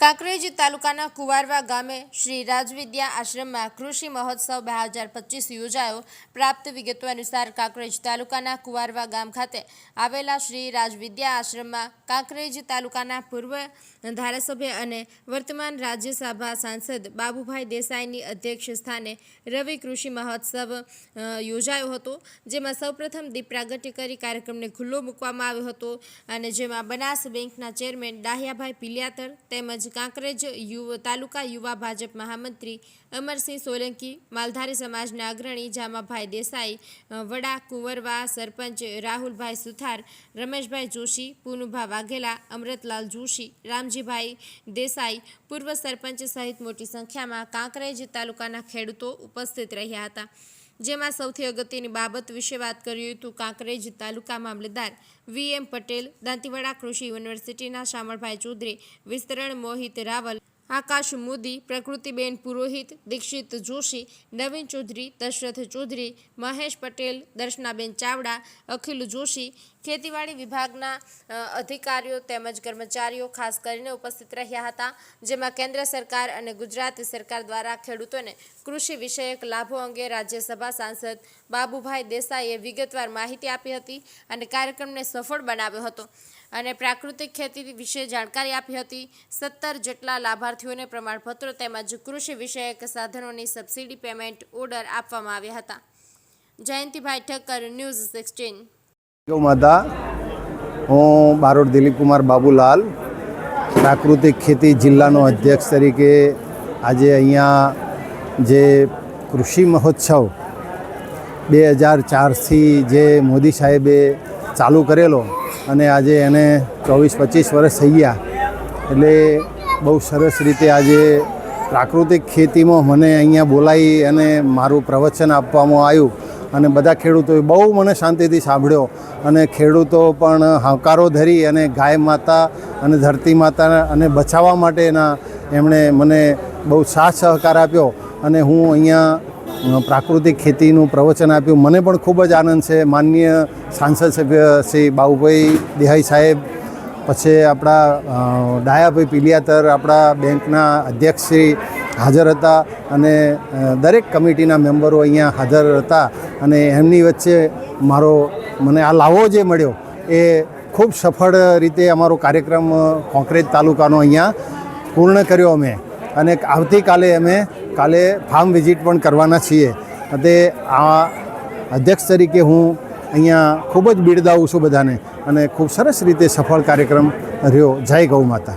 કાંકરેજ તાલુકાના કુવારવા ગામે શ્રી રાજવિદ્યા આશ્રમમાં કૃષિ મહોત્સવ બે હજાર પચીસ યોજાયો. પ્રાપ્ત વિગતો અનુસાર કાંકરેજ તાલુકાના કુવારવા ગામ ખાતે આવેલા શ્રી રાજવિદ્યા આશ્રમમાં કાંકરેજ તાલુકાના પૂર્વ ધારાસભ્ય અને વર્તમાન રાજ્યસભા સાંસદ બાબુભાઈ દેસાઈની અધ્યક્ષ સ્થાને રવિ કૃષિ મહોત્સવ યોજાયો હતો, જેમાં સૌપ્રથમ દીપ પ્રાગટ્ય કરી કાર્યક્રમને ખુલ્લો મૂકવામાં આવ્યો હતો અને જેમાં બનાસ બેંકના ચેરમેન ડાહ્યાભાઈ પિલિયાતર તેમજ કાંકરેજ તાલુકા યુવા ભાજપ મહામંત્રી અમરસિંહ સોલંકી, માલધારી સમાજના અગ્રણી જામાભાઈ દેસાઈ વડા કુંવરવા, સરપંચ રાહુલભાઈ સુથાર, રમેશભાઈ જોશી, પુનુભા વાઘેલા અમૃતલાલ જોશી, રામજીભાઈ દેસાઈ, પૂર્વ સરપંચ સહિત મોટી સંખ્યામાં કાંકરેજ તાલુકાના ખેડૂતો ઉપસ્થિત રહ્યા હતા. જેમાં સૌથી અગત્યની બાબત વિશે વાત કરી હતું કાંકરેજ તાલુકા મામલતદાર વી એમ પટેલ, દાંતીવાડા કૃષિ યુનિવર્સિટીના શામળભાઈ ચૌધરી, વિસ્તરણ મોહિત રાવલ, આકાશ મોદી, પ્રકૃતિબેન પુરોહિત, દીક્ષિત જોશી, નવીન ચૌધરી, દશરથ ચૌધરી, મહેશ પટેલ, દર્શનાબેન ચાવડા, અખિલ જોશી ખેતીવાડી વિભાગના અધિકારીઓ તેમજ કર્મચારીઓ ખાસ કરીને ઉપસ્થિત રહ્યા હતા, જેમાં કેન્દ્ર સરકાર અને ગુજરાત સરકાર દ્વારા ખેડૂતોને કૃષિ વિષયક લાભો અંગે રાજ્યસભા સાંસદ બાબુભાઈ દેસાઈએ વિગતવાર માહિતી આપી હતી અને કાર્યક્રમને સફળ બનાવ્યો હતો. અને પ્રાકૃતિક ખેતી વિશે જાણકારી આપી હતી. સત્તર જેટલા લાભાર્થીઓને પ્રમાણપત્રો તેમજ કૃષિ વિષયક સાધનોની સબસિડી પેમેન્ટ ઓર્ડર આપવામાં આવ્યા હતા. Jayantibhai Thakkar, news sixteen. માતા, હું બારોટ દિલીપકુમાર બાબુલાલ, પ્રાકૃતિક ખેતી જિલ્લાનો અધ્યક્ષ તરીકે આજે અહીંયા જે કૃષિ મહોત્સવ બે હજાર ચારથી જે મોદી સાહેબે ચાલુ કરેલો અને આજે એને ચોવીસ પચીસ વર્ષ થઈ ગયા, એટલે બહુ સરસ રીતે આજે પ્રાકૃતિક ખેતીમાં મને અહીંયા બોલાવી અને મારું પ્રવચન આપવામાં આવ્યું. અને બધા ખેડૂતોએ બહુ મને શાંતિથી સાંભળ્યો. અને ખેડૂતો પણ હાંકારો ધરી અને ગાય માતા અને ધરતી માતા અને બચાવવા માટેના એમણે મને બહુ સાથ સહકાર આપ્યો. અને હું અહીંયા પ્રાકૃતિક ખેતીનું પ્રવચન આપ્યું. મને પણ ખૂબ જ આનંદ છે. માનનીય સાંસદ સભ્ય શ્રી બાબુભાઈ દેહાઈ સાહેબ, પછી આપણા ડાયાભાઈ પિલિયાતર, આપણા બેંકના અધ્યક્ષ શ્રી હાજર હતા અને દરેક કમિટીના મેમ્બરો અહીંયા હાજર હતા અને એમની વચ્ચે મારો, મને આ લાવો જે મળ્યો એ ખૂબ સફળ રીતે અમારો કાર્યક્રમ કોંકરેજ તાલુકાનો અહીંયા પૂર્ણ કર્યો અમે. અને આવતીકાલે અમે કાલે ફાર્મ વિઝિટ પણ કરવાના છીએ. તે આ અધ્યક્ષ તરીકે હું અહીંયા ખૂબ જ બિરદાવું છું બધાને. અને ખૂબ સરસ રીતે સફળ કાર્યક્રમ રહ્યો. જય ગૌ માતા.